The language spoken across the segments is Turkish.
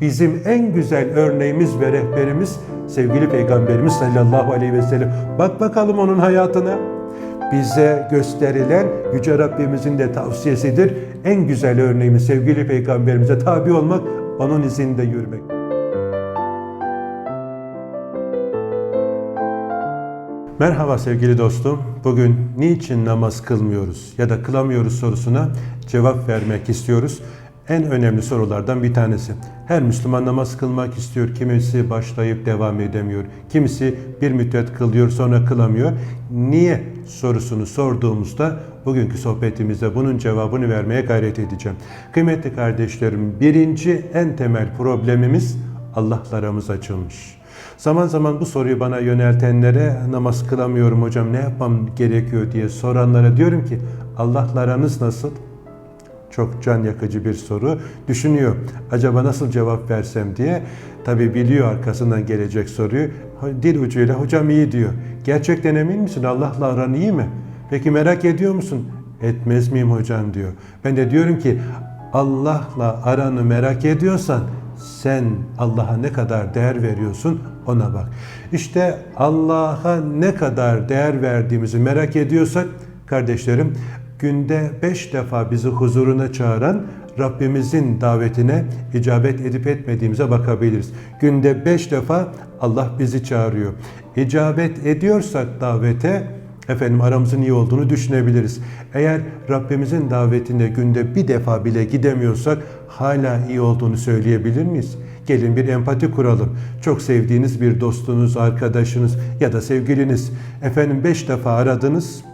bizim en güzel örneğimiz ve rehberimiz sevgili Peygamberimiz sallallahu aleyhi ve sellem. Bak bakalım onun hayatına. Bize gösterilen Yüce Rabbimizin de tavsiyesidir. En güzel örneğimiz sevgili Peygamberimize tabi olmak, onun izinde yürümek. Merhaba sevgili dostum. Bugün niçin namaz kılmıyoruz ya da kılamıyoruz sorusuna cevap vermek istiyoruz. En önemli sorulardan bir tanesi. Her Müslüman namaz kılmak istiyor. Kimisi başlayıp devam edemiyor. Kimisi bir müddet kılıyor sonra kılamıyor. Niye sorusunu sorduğumuzda bugünkü sohbetimizde bunun cevabını vermeye gayret edeceğim. Kıymetli kardeşlerim birinci en temel problemimiz Allah'larımız açılmış. Zaman zaman bu soruyu bana yöneltenlere namaz kılamıyorum hocam ne yapmam gerekiyor diye soranlara diyorum ki Allah'la aranız nasıl? Çok can yakıcı bir soru. Düşünüyor acaba nasıl cevap versem diye. Tabi biliyor arkasından gelecek soruyu. Dil ucuyla hocam iyi diyor. Gerçekten emin misin Allah'la aran iyi mi? Peki merak ediyor musun? Etmez miyim hocam diyor. Ben de diyorum ki Allah'la aranı merak ediyorsan sen Allah'a ne kadar değer veriyorsun ona bak. İşte Allah'a ne kadar değer verdiğimizi merak ediyorsak kardeşlerim günde beş defa bizi huzuruna çağıran Rabbimizin davetine icabet edip etmediğimize bakabiliriz. Günde beş defa Allah bizi çağırıyor. İcabet ediyorsak davete efendim aramızın iyi olduğunu düşünebiliriz. Eğer Rabbimizin davetine günde bir defa bile gidemiyorsak hala iyi olduğunu söyleyebilir miyiz? Gelin bir empati kuralım. Çok sevdiğiniz bir dostunuz, arkadaşınız ya da sevgiliniz efendim beş defa aradınız,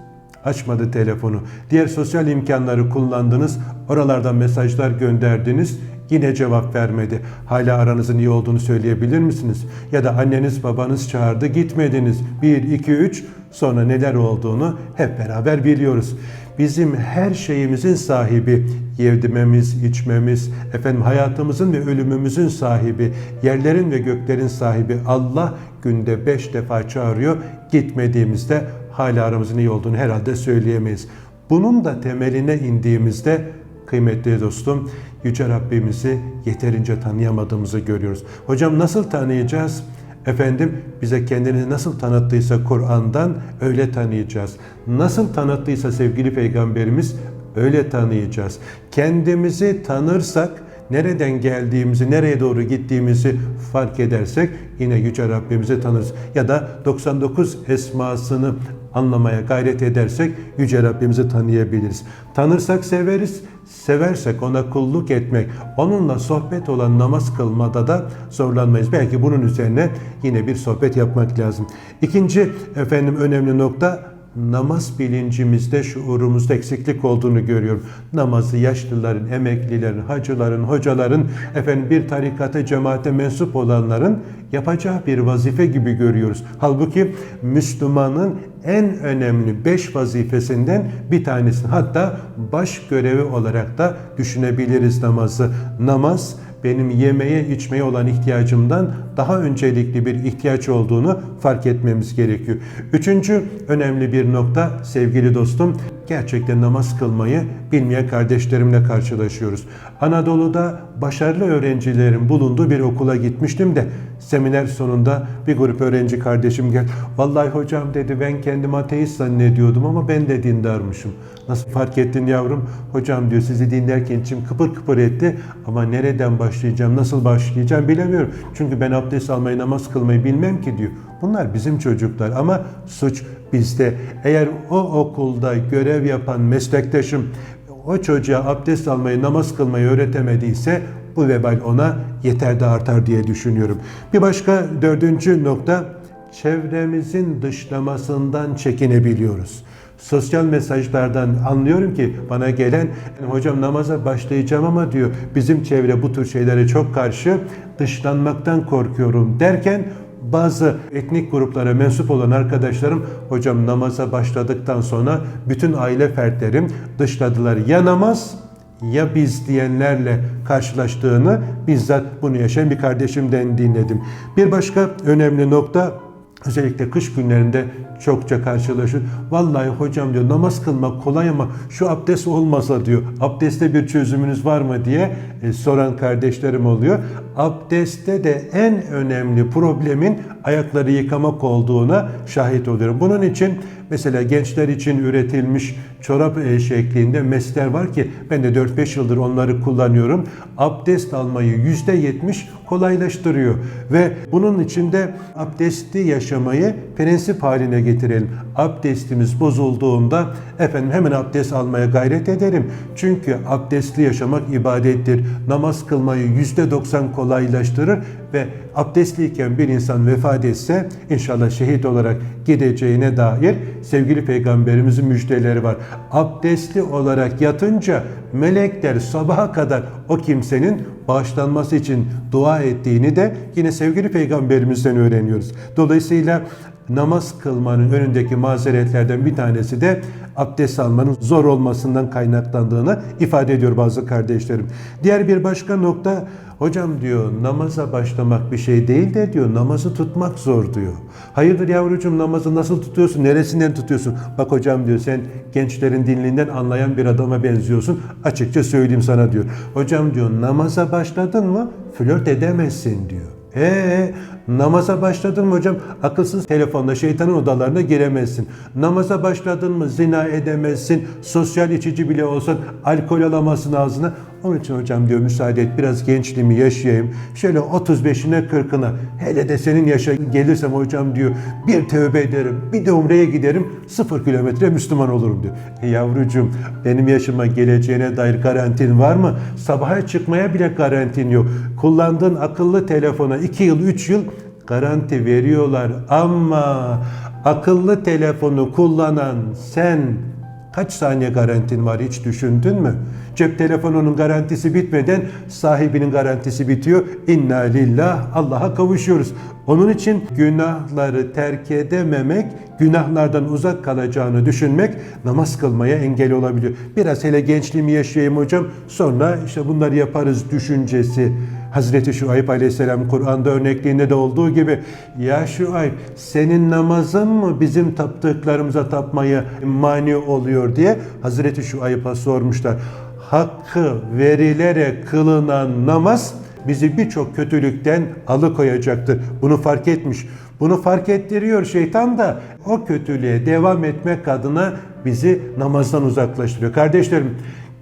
açmadı telefonu. Diğer sosyal imkanları kullandınız, oralardan mesajlar gönderdiniz, yine cevap vermedi. Hala aranızın iyi olduğunu söyleyebilir misiniz? Ya da anneniz babanız çağırdı gitmediniz. 1, 2, 3 sonra neler olduğunu hep beraber biliyoruz. Bizim her şeyimizin sahibi, yevdimemiz, içmemiz, efendim hayatımızın ve ölümümüzün sahibi, yerlerin ve göklerin sahibi Allah günde beş defa çağırıyor. Gitmediğimizde hala aramızın iyi olduğunu herhalde söyleyemeyiz. Bunun da temeline indiğimizde kıymetli dostum Yüce Rabbimizi yeterince tanıyamadığımızı görüyoruz. Hocam nasıl tanıyacağız? Efendim bize kendini nasıl tanıttıysa Kur'an'dan öyle tanıyacağız. Nasıl tanıttıysa sevgili peygamberimiz öyle tanıyacağız. Kendimizi tanırsak nereden geldiğimizi, nereye doğru gittiğimizi fark edersek yine Yüce Rabbimizi tanırız. Ya da 99 esmasını anlamaya gayret edersek Yüce Rabbimizi tanıyabiliriz. Tanırsak severiz, seversek ona kulluk etmek, onunla sohbet olan namaz kılmada da zorlanmayız. Belki bunun üzerine yine bir sohbet yapmak lazım. İkinci efendim önemli nokta namaz bilincimizde, şuurumuzda eksiklik olduğunu görüyorum. Namazı yaşlıların, emeklilerin, hacıların, hocaların, efendim bir tarikata, cemaate mensup olanların yapacağı bir vazife gibi görüyoruz. Halbuki Müslümanın en önemli beş vazifesinden bir tanesini hatta baş görevi olarak da düşünebiliriz namazı. Namaz benim yemeye içmeye olan ihtiyacımdan daha öncelikli bir ihtiyaç olduğunu fark etmemiz gerekiyor. Üçüncü önemli bir nokta sevgili dostum gerçekten namaz kılmayı bilmeyen kardeşlerimle karşılaşıyoruz. Anadolu'da başarılı öğrencilerin bulunduğu bir okula gitmiştim de seminer sonunda bir grup öğrenci kardeşim geldi. Vallahi hocam dedi ben kendimi ateist zannediyordum ama ben de dindarmışım. Nasıl fark ettin yavrum? Hocam diyor sizi dinlerken içim kıpır kıpır etti ama nereden başlayacağım, nasıl başlayacağım bilemiyorum. Çünkü ben abdest almayı, namaz kılmayı bilmem ki diyor. Bunlar bizim çocuklar ama suç bizde. Eğer o okulda görev yapan meslektaşım o çocuğa abdest almayı, namaz kılmayı öğretemediyse bu vebal ona yeter de artar diye düşünüyorum. Bir başka dördüncü nokta çevremizin dışlamasından çekinebiliyoruz. Sosyal mesajlardan anlıyorum ki bana gelen hocam namaza başlayacağım ama diyor bizim çevre bu tür şeylere çok karşı dışlanmaktan korkuyorum derken bazı etnik gruplara mensup olan arkadaşlarım hocam namaza başladıktan sonra bütün aile fertlerim dışladılar. Ya namaz ya biz diyenlerle karşılaştığını bizzat bunu yaşayan bir kardeşimden dinledim. Bir başka önemli nokta Özellikle kış günlerinde çokça karşılaşır. Vallahi hocam diyor namaz kılmak kolay ama şu abdest olmasa diyor. Abdeste bir çözümünüz var mı diye e, soran kardeşlerim oluyor. Abdestte de en önemli problemin ayakları yıkamak olduğuna şahit oluyorum. Bunun için mesela gençler için üretilmiş çorap e, şeklinde mesler var ki ben de 4-5 yıldır onları kullanıyorum. Abdest almayı %70 kolaylaştırıyor ve bunun içinde abdesti yaşamayı prensip haline getirelim. Abdestimiz bozulduğunda efendim hemen abdest almaya gayret ederim. Çünkü abdestli yaşamak ibadettir. Namaz kılmayı %90 kolaylaştırır ve abdestliyken bir insan vefat etse inşallah şehit olarak gideceğine dair sevgili peygamberimizin müjdeleri var. Abdestli olarak yatınca melekler sabaha kadar o kimsenin bağışlanması için dua ettiğini de yine sevgili peygamberimizden öğreniyoruz. Dolayısıyla namaz kılmanın önündeki mazeretlerden bir tanesi de abdest almanın zor olmasından kaynaklandığını ifade ediyor bazı kardeşlerim. Diğer bir başka nokta hocam diyor namaza başlamak bir şey değil de diyor namazı tutmak zor diyor. Hayırdır yavrucuğum namazı nasıl tutuyorsun? Neresinden tutuyorsun? Bak hocam diyor sen gençlerin dinliğinden anlayan bir adama benziyorsun. Açıkça söyleyeyim sana diyor. Hocam diyor namaza başladın mı flört edemezsin diyor. Ee, namaza başladın mı hocam? Akılsız telefonla şeytanın odalarına giremezsin. Namaza başladın mı zina edemezsin. Sosyal içici bile olsan alkol alamazsın ağzına. Onun için hocam diyor müsaade et biraz gençliğimi yaşayayım. Şöyle 35'ine 40'ına hele de senin yaşa gelirsem hocam diyor bir tövbe ederim bir de umreye giderim sıfır kilometre Müslüman olurum diyor. E yavrucuğum benim yaşıma geleceğine dair garantin var mı? Sabaha çıkmaya bile garantin yok. Kullandığın akıllı telefona 2 yıl 3 yıl garanti veriyorlar ama akıllı telefonu kullanan sen Kaç saniye garantin var hiç düşündün mü? Cep telefonunun garantisi bitmeden sahibinin garantisi bitiyor. İnna lillah Allah'a kavuşuyoruz. Onun için günahları terk edememek, günahlardan uzak kalacağını düşünmek namaz kılmaya engel olabiliyor. Biraz hele gençliğimi yaşayayım hocam sonra işte bunları yaparız düşüncesi. Hazreti Şuayb Aleyhisselam Kur'an'da örnekliğinde de olduğu gibi ya Şuayb senin namazın mı bizim taptıklarımıza tapmaya mani oluyor diye Hazreti Şuayb'a sormuşlar. Hakkı verilerek kılınan namaz bizi birçok kötülükten alıkoyacaktır. Bunu fark etmiş. Bunu fark ettiriyor şeytan da o kötülüğe devam etmek adına bizi namazdan uzaklaştırıyor. Kardeşlerim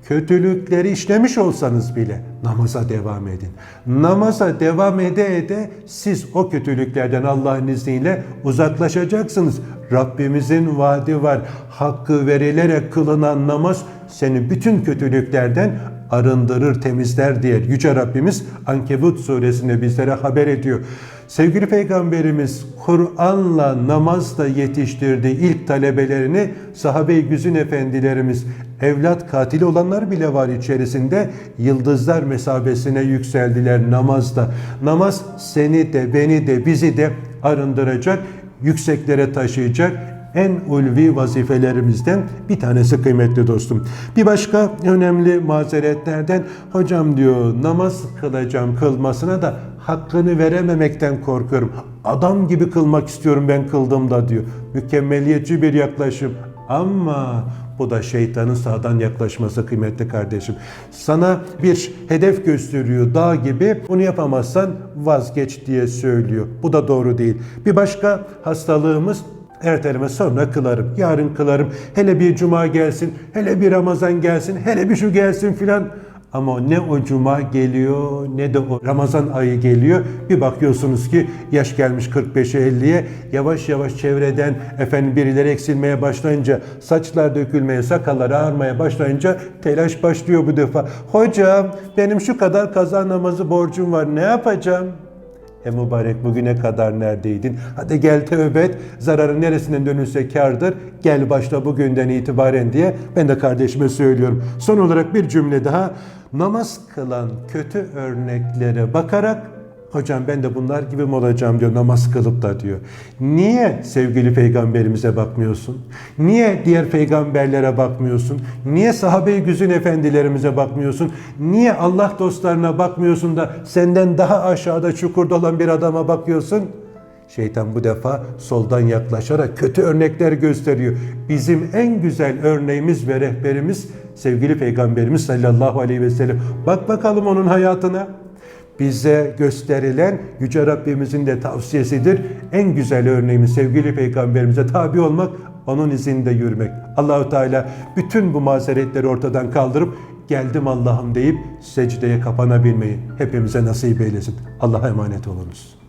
kötülükleri işlemiş olsanız bile namaza devam edin. Namaza devam ede ede siz o kötülüklerden Allah'ın izniyle uzaklaşacaksınız. Rabbimizin vaadi var. Hakkı verilerek kılınan namaz seni bütün kötülüklerden arındırır, temizler diye Yüce Rabbimiz Ankebut suresinde bizlere haber ediyor. Sevgili Peygamberimiz Kur'an'la namazla yetiştirdiği ilk talebelerini sahabe-i güzün efendilerimiz evlat katili olanlar bile var içerisinde yıldızlar mesabesine yükseldiler namazda. Namaz seni de beni de bizi de arındıracak, yükseklere taşıyacak, en ulvi vazifelerimizden bir tanesi kıymetli dostum. Bir başka önemli mazeretlerden hocam diyor namaz kılacağım kılmasına da hakkını verememekten korkuyorum. Adam gibi kılmak istiyorum ben kıldığımda diyor. Mükemmeliyetçi bir yaklaşım ama bu da şeytanın sağdan yaklaşması kıymetli kardeşim. Sana bir hedef gösteriyor dağ gibi. Onu yapamazsan vazgeç diye söylüyor. Bu da doğru değil. Bir başka hastalığımız erteleme sonra kılarım. Yarın kılarım. Hele bir cuma gelsin, hele bir ramazan gelsin, hele bir şu gelsin filan. Ama ne o cuma geliyor ne de o Ramazan ayı geliyor. Bir bakıyorsunuz ki yaş gelmiş 45'e 50'ye yavaş yavaş çevreden efendim birileri eksilmeye başlayınca saçlar dökülmeye, sakallar ağarmaya başlayınca telaş başlıyor bu defa. Hocam benim şu kadar kaza namazı borcum var ne yapacağım? E mübarek bugüne kadar neredeydin? Hadi gel tövbe et. Zararın neresinden dönülse kardır. Gel başla bugünden itibaren diye ben de kardeşime söylüyorum. Son olarak bir cümle daha. Namaz kılan kötü örneklere bakarak Hocam ben de bunlar gibi mi olacağım diyor namaz kılıp da diyor. Niye sevgili peygamberimize bakmıyorsun? Niye diğer peygamberlere bakmıyorsun? Niye sahabe-i güzün efendilerimize bakmıyorsun? Niye Allah dostlarına bakmıyorsun da senden daha aşağıda çukurda olan bir adama bakıyorsun? Şeytan bu defa soldan yaklaşarak kötü örnekler gösteriyor. Bizim en güzel örneğimiz ve rehberimiz sevgili Peygamberimiz sallallahu aleyhi ve sellem. Bak bakalım onun hayatına. Bize gösterilen Yüce Rabbimizin de tavsiyesidir. En güzel örneğimiz sevgili Peygamberimize tabi olmak, onun izinde yürümek. Allahu Teala bütün bu mazeretleri ortadan kaldırıp geldim Allah'ım deyip secdeye kapanabilmeyi hepimize nasip eylesin. Allah'a emanet olunuz.